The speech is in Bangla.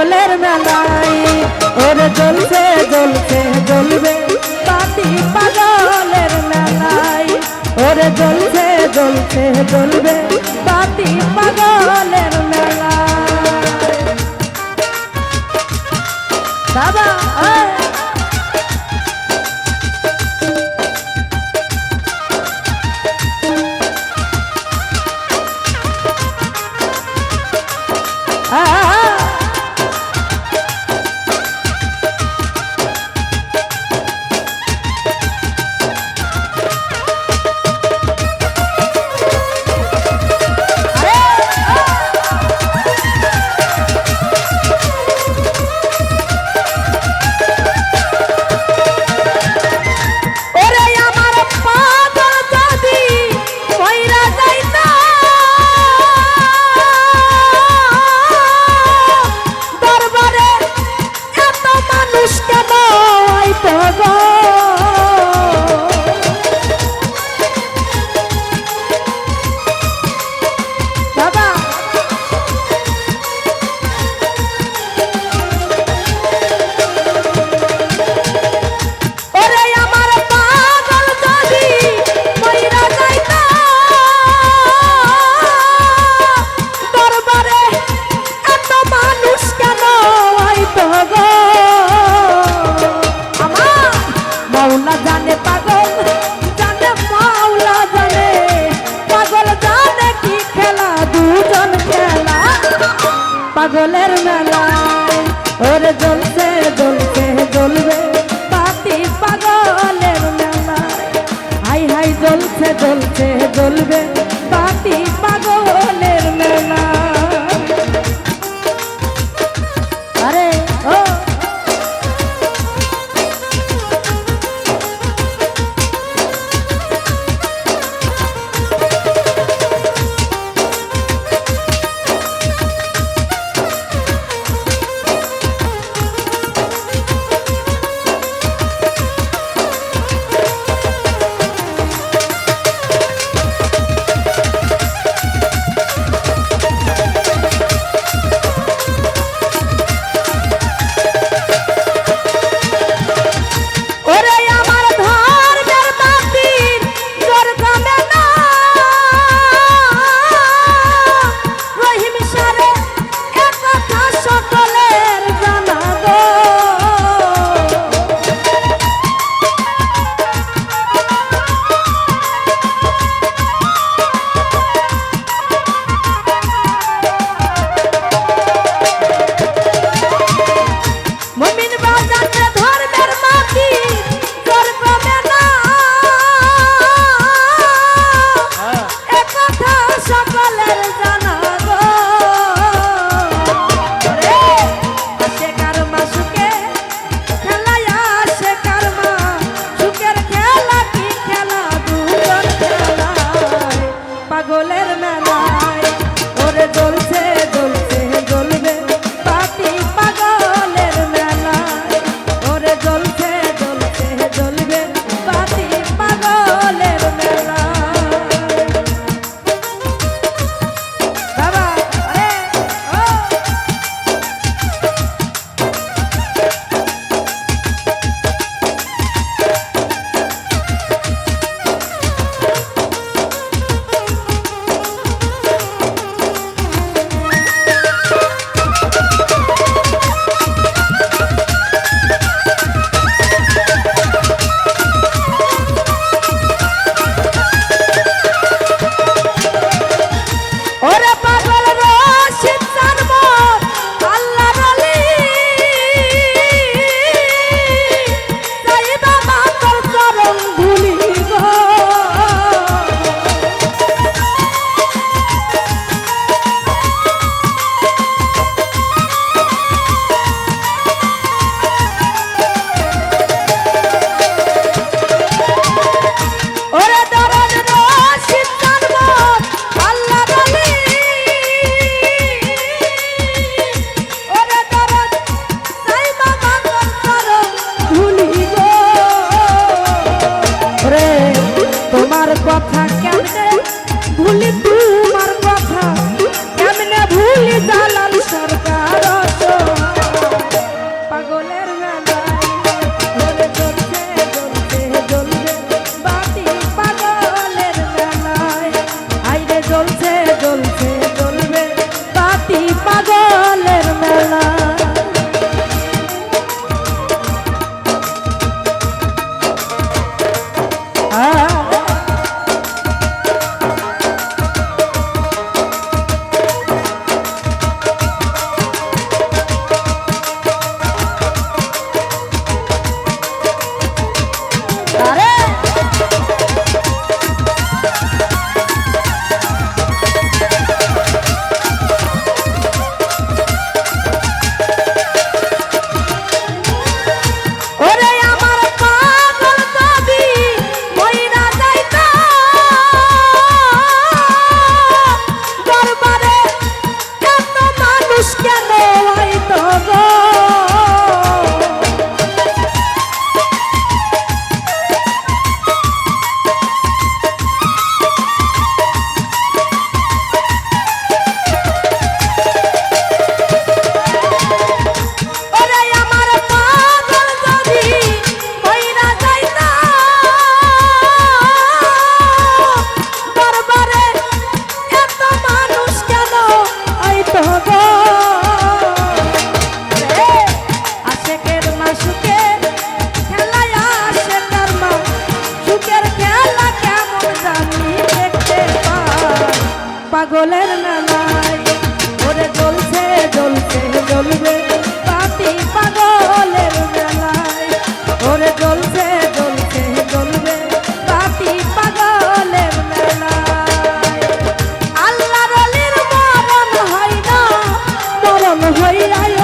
পাগলের মেলায়, ওরে জ্বলবে জ্বলবে জ্বলবে। পাতি পাগলের মেলায়, ওরে জ্বলবে জ্বলবে জ্বলবে। পাতি পাগলের মেলায়। বাবা পাগলের মেলায় ওরে জ্বলছে জ্বলছে, জ্বলবে। পাতি পাগলের মেলায় হাই হাই, জ্বলছে জ্বলছে, জ্বলবে। পাতি ay.